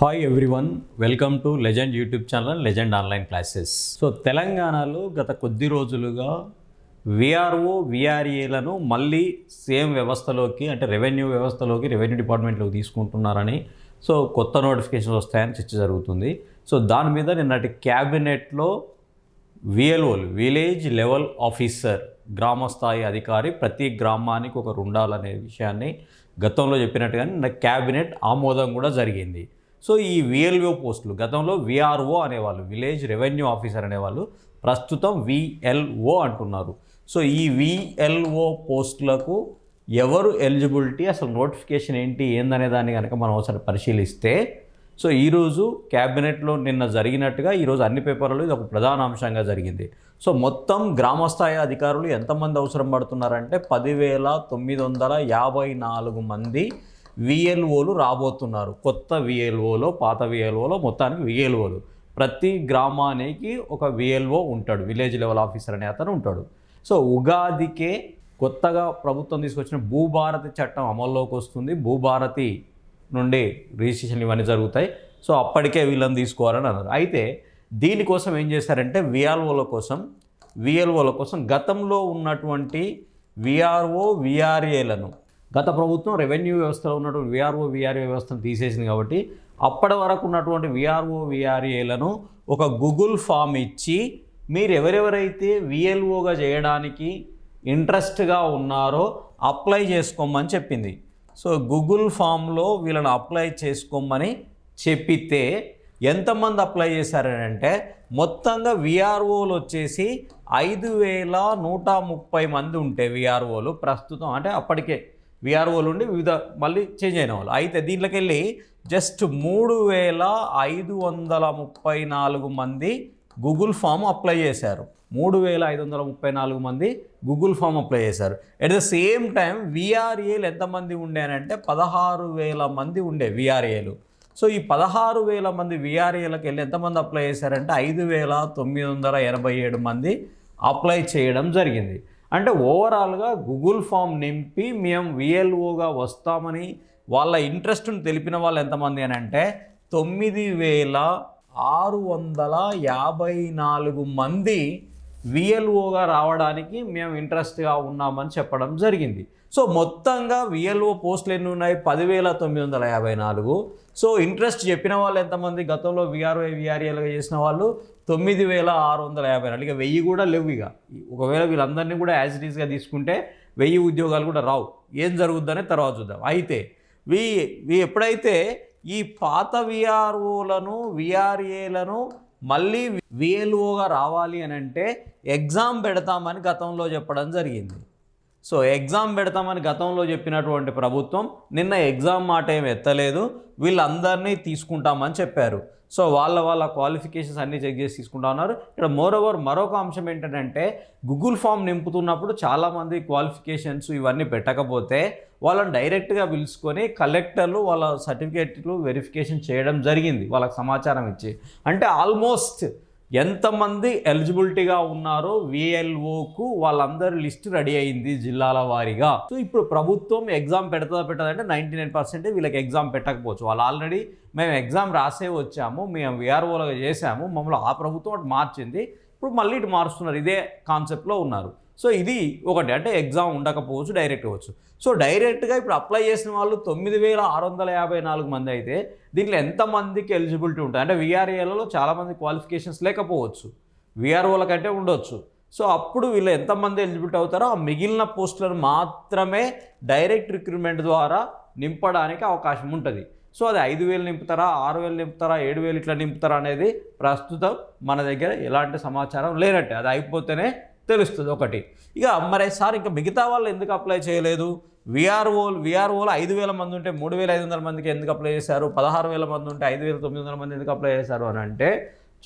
Hi everyone welcome to legend YouTube channel legend online classes so తెలంగాణలో గత కొద్ది రోజులుగా విఆర్ఓ విఆర్ఏలను మళ్ళీ సేమ్ వ్యవస్థలోకి అంటే రెవెన్యూ వ్యవస్థలోకి రెవెన్యూ డిపార్ట్మెంట్లోకి తీసుకుంటున్నారని సో కొత్త నోటిఫికేషన్స్ వస్తాయని చర్చ జరుగుతుంది. సో దాని మీద నిన్నటి క్యాబినెట్లో విఎల్ఓలు విలేజ్ లెవెల్ ఆఫీసర్ గ్రామ స్థాయి అధికారి ప్రతి గ్రామానికి ఒకరు ఉండాలనే విషయాన్ని గతంలో చెప్పినట్టుగానే నా క్యాబినెట్ ఆమోదం కూడా జరిగింది. సో ఈ విఎల్ఓ పోస్టులు గతంలో విఆర్ఓ అనేవాళ్ళు విలేజ్ రెవెన్యూ ఆఫీసర్ అనేవాళ్ళు ప్రస్తుతం విఎల్ఓ అంటున్నారు. సో ఈ విఎల్ఓ పోస్టులకు ఎవరు ఎలిజిబిలిటీ అసలు నోటిఫికేషన్ ఏంటి ఏందనే దాన్ని కనుక మనం ఒకసారి పరిశీలిస్తే సో ఈరోజు క్యాబినెట్లో నిన్న జరిగినట్టుగా ఈరోజు అన్ని పేపర్లలో ఇది ఒక ప్రధాన అంశంగా జరిగింది. సో మొత్తం గ్రామస్థాయి అధికారులు ఎంతమంది అవసరం పడుతున్నారంటే పదివేల తొమ్మిది వందల యాభై నాలుగు మంది విఎల్ఓలు రాబోతున్నారు. కొత్త విఎల్ఓలో పాత విఎల్ఓలో మొత్తానికి విఎల్ఓలు ప్రతి గ్రామానికి ఒక విఎల్ఓ ఉంటాడు. విలేజ్ లెవెల్ ఆఫీసర్ అనే అతను ఉంటాడు. సో ఉగాదికే కొత్తగా ప్రభుత్వం తీసుకొచ్చిన భూభారతి చట్టం అమల్లోకి వస్తుంది. భూభారతి నుండి రిజిస్ట్రేషన్ ఇవన్నీ జరుగుతాయి. సో అప్పటికే వీళ్ళని తీసుకోవాలని అన్నారు. అయితే దీనికోసం ఏం చేశారంటే విఆర్ఓల కోసం విఎల్ఓల కోసం గతంలో ఉన్నటువంటి విఆర్ఓ విఆర్ఏలను గత ప్రభుత్వం రెవెన్యూ వ్యవస్థలో ఉన్నటువంటి విఆర్ఓ విఆర్ఏ వ్యవస్థను తీసేసింది కాబట్టి అప్పటి వరకు ఉన్నటువంటి విఆర్ఓ విఆర్ఏలను ఒక గూగుల్ ఫామ్ ఇచ్చి మీరు ఎవరెవరైతే విఎల్ఓగా చేయడానికి ఇంట్రెస్ట్గా ఉన్నారో అప్లై చేసుకోమని చెప్పింది. సో గూగుల్ ఫామ్లో వీళ్ళని అప్లై చేసుకోమని చెప్పితే ఎంతమంది అప్లై చేశారంటే మొత్తంగా విఆర్ఓలు వచ్చేసి ఐదు వేల నూట ముప్పై మంది ఉంటే విఆర్ఓలు ప్రస్తుతం అంటే అప్పటికే విఆర్ఓలు ఉండి వివిధ మళ్ళీ చేంజ్ అయిన వాళ్ళు. అయితే దీంట్లోకి వెళ్ళి జస్ట్ మూడు వేల ఐదు వందల ముప్పై నాలుగు మంది గూగుల్ ఫామ్ అప్లై చేశారు. మూడు వేల ఐదు వందల ముప్పై నాలుగు మంది గూగుల్ ఫామ్ అప్లై చేశారు. ఎట్ ద సేమ్ టైం విఆర్ఏలు ఎంతమంది ఉండేనంటే పదహారు వేల మంది ఉండే విఆర్ఏలు సో ఈ పదహారు వేల మంది విఆర్ఏలకు వెళ్ళి ఎంతమంది అప్లై చేశారంటే ఐదు వేల తొమ్మిది వందల ఎనభై ఏడు మంది అప్లై చేయడం జరిగింది. అంటే ఓవరాల్గా గూగుల్ ఫామ్ నింపి మేము విఎల్ఓగా వస్తామని వాళ్ళ ఇంట్రెస్ట్ను తెలిపిన వాళ్ళు ఎంతమంది అని అంటే తొమ్మిది వేల ఆరు వందల యాభై నాలుగు మంది విఎల్ఓగా రావడానికి మేము ఇంట్రెస్ట్గా ఉన్నామని చెప్పడం జరిగింది. సో మొత్తంగా విఎల్ఓ పోస్టులు ఎన్ని ఉన్నాయి? పదివేల తొమ్మిది వందల యాభై నాలుగు. సో ఇంట్రెస్ట్ చెప్పిన వాళ్ళు ఎంతమంది? గతంలో విఆర్ఓ విఆర్ఏలుగా చేసిన వాళ్ళు తొమ్మిది వేల ఆరు వందల యాభై నాలుగు. ఇక వెయ్యి కూడా లేవు ఇక. ఒకవేళ వీళ్ళందరినీ కూడా యాజ్ ఇట్ ఈస్గా తీసుకుంటే వెయ్యి ఉద్యోగాలు కూడా రావు. ఏం జరుగుద్దనే తర్వాత చూద్దాం. అయితే వీ వీ ఎప్పుడైతే ఈ పాత విఆర్ఓలను విఆర్ఏలను మళ్ళీ విఎల్ఓగా రావాలి అని అంటే ఎగ్జామ్ పెడతామని గతంలో చెప్పడం జరిగింది. సో ఎగ్జామ్ పెడతామని గతంలో చెప్పినటువంటి ప్రభుత్వం నిన్న ఎగ్జామ్ మాట ఏం ఎత్తలేదు వీళ్ళందరినీ తీసుకుంటామని చెప్పారు. సో వాళ్ళ వాళ్ళ క్వాలిఫికేషన్స్ అన్నీ చెక్ చేసి తీసుకుంటా ఉన్నారు. ఇక్కడ మోరోవర్ మరొక అంశం ఏంటంటే గూగుల్ ఫామ్ నింపుతున్నప్పుడు చాలామంది క్వాలిఫికేషన్స్ ఇవన్నీ పెట్టకపోతే వాళ్ళని డైరెక్ట్గా పిలుచుకొని కలెక్టర్లు వాళ్ళ సర్టిఫికేట్లు వెరిఫికేషన్ చేయడం జరిగింది వాళ్ళకి సమాచారం ఇచ్చి. అంటే ఆల్మోస్ట్ ఎంతమంది ఎలిజిబిలిటీగా ఉన్నారో విఎల్ఓకు వాళ్ళందరి లిస్ట్ రెడీ అయింది జిల్లాల వారీగా. సో ఇప్పుడు ప్రభుత్వం ఎగ్జామ్ పెడతా పెట్టదంటే నైంటీ నైన్ పర్సెంట్ వీళ్ళకి ఎగ్జామ్ పెట్టకపోవచ్చు. వాళ్ళు ఆల్రెడీ మేము ఎగ్జామ్ రాసే వచ్చాము మేము విఆర్ఓలుగా చేసాము మమ్మల్ని ఆ ప్రభుత్వం అటు మార్చింది. ఇప్పుడు మళ్ళీ ఇటు మారుస్తున్నారు ఇదే కాన్సెప్ట్లో ఉన్నారు. సో ఇది ఒకటి అంటే ఎగ్జామ్ ఉండకపోవచ్చు డైరెక్ట్ అవ్వచ్చు. సో డైరెక్ట్గా ఇప్పుడు అప్లై చేసిన వాళ్ళు తొమ్మిది వేల ఆరు వందల యాభై నాలుగు మంది అయితే దీంట్లో ఎంతమందికి ఎలిజిబిలిటీ ఉంటుంది అంటే విఆర్ఏలలో చాలామంది క్వాలిఫికేషన్స్ లేకపోవచ్చు. విఆర్ఓల కంటే ఉండొచ్చు. సో అప్పుడు వీళ్ళు ఎంతమంది ఎలిజిబిలిటీ అవుతారో ఆ మిగిలిన పోస్టులను మాత్రమే డైరెక్ట్ రిక్రూట్మెంట్ ద్వారా నింపడానికి అవకాశం ఉంటుంది. సో అది ఐదు వేలు నింపుతారా ఆరు వేలు నింపుతారా ఏడు వేలు ఇట్లా నింపుతారా అనేది ప్రస్తుతం మన దగ్గర ఎలాంటి సమాచారం లేనట్టే. అది అయిపోతేనే తెలుస్తుంది ఒకటి. ఇక మరి సార్ ఇంకా మిగతా వాళ్ళు ఎందుకు అప్లై చేయలేదు? విఆర్ఓలు విఆర్ఓలు ఐదు వేల మంది ఉంటే మూడు వేల ఐదు వందల మందికి ఎందుకు అప్లై చేశారు? పదహారు వేల మంది ఉంటే ఐదు వేల తొమ్మిది వందల మంది ఎందుకు అప్లై చేశారు అని అంటే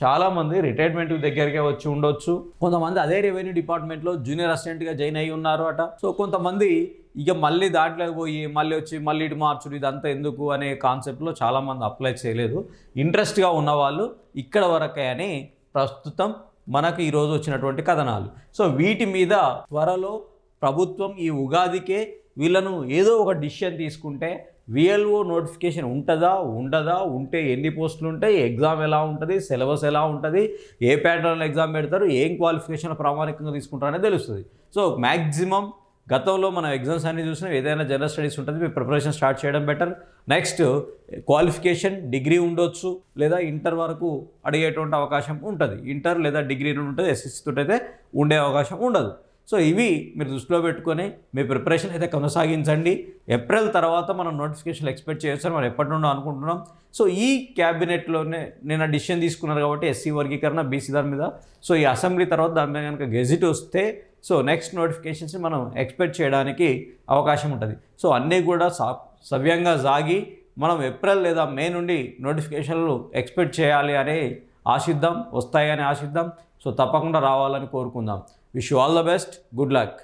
చాలామంది రిటైర్మెంట్ దగ్గరికే వచ్చి ఉండొచ్చు. కొంతమంది అదే రెవెన్యూ డిపార్ట్మెంట్లో జూనియర్ అసిస్టెంట్గా జాయిన్ అయ్యి ఉన్నారు అట. సో కొంతమంది ఇక మళ్ళీ దాంట్లోకి పోయి మళ్ళీ వచ్చి మళ్ళీ ఇటు మార్చుడు ఇదంతా ఎందుకు అనే కాన్సెప్ట్లో చాలామంది అప్లై చేయలేదు. ఇంట్రెస్ట్గా ఉన్నవాళ్ళు ఇక్కడ వరకే అని ప్రస్తుతం మనకు ఈరోజు వచ్చినటువంటి కథనాలు. సో వీటి మీద త్వరలో ప్రభుత్వం ఈ ఉగాదికే వీళ్ళను ఏదో ఒక డిసిషన్ తీసుకుంటే విఎల్ఓ నోటిఫికేషన్ ఉంటుందా ఉండదా ఉంటే ఎన్ని పోస్టులు ఉంటాయి ఎగ్జామ్ ఎలా ఉంటుంది సిలబస్ ఎలా ఉంటుంది ఏ ప్యాటర్న్లో ఎగ్జామ్ పెడతారు ఏం క్వాలిఫికేషన్ ప్రామాణికంగా తీసుకుంటారు అనేది తెలుస్తుంది. సో మ్యాక్సిమం గతంలో మనం ఎగ్జామ్స్ అన్ని చూసినా ఏదైనా జనరల్ స్టడీస్ ఉంటుంది మీ ప్రిపరేషన్ స్టార్ట్ చేయడం బెటర్. నెక్స్ట్ క్వాలిఫికేషన్ డిగ్రీ ఉండొచ్చు లేదా ఇంటర్ వరకు అడిగేటువంటి అవకాశం ఉంటుంది. ఇంటర్ లేదా డిగ్రీ నుండి ఉంటుంది ఎస్ఎస్సి తోటి అయితే ఉండే అవకాశం ఉండదు. సో ఇవి మీరు దృష్టిలో పెట్టుకొని మీ ప్రిపరేషన్ అయితే కొనసాగించండి. ఏప్రిల్ తర్వాత మనం నోటిఫికేషన్ ఎక్స్పెక్ట్ చేయొచ్చు మనం ఎప్పటి నుండో అనుకుంటున్నాం. సో ఈ క్యాబినెట్లోనే నేను డిసిషన్ తీసుకున్నారు కాబట్టి ఎస్సీ వర్గీకరణ బీసీ దాని మీద. సో ఈ అసెంబ్లీ తర్వాత దాని మీద కనుక గెజిట్ వస్తే సో నెక్స్ట్ నోటిఫికేషన్స్ మనం ఎక్స్పెక్ట్ చేయడానికి అవకాశం ఉంటుంది. సో అన్నీ కూడా సా సవ్యంగా సాగి మనం ఏప్రిల్ లేదా మే నుండి నోటిఫికేషన్లు ఎక్స్పెక్ట్ చేయాలి అని ఆశిద్దాం వస్తాయని ఆశిద్దాం. సో తప్పకుండా రావాలని కోరుకుందాం. Wish you all the best good luck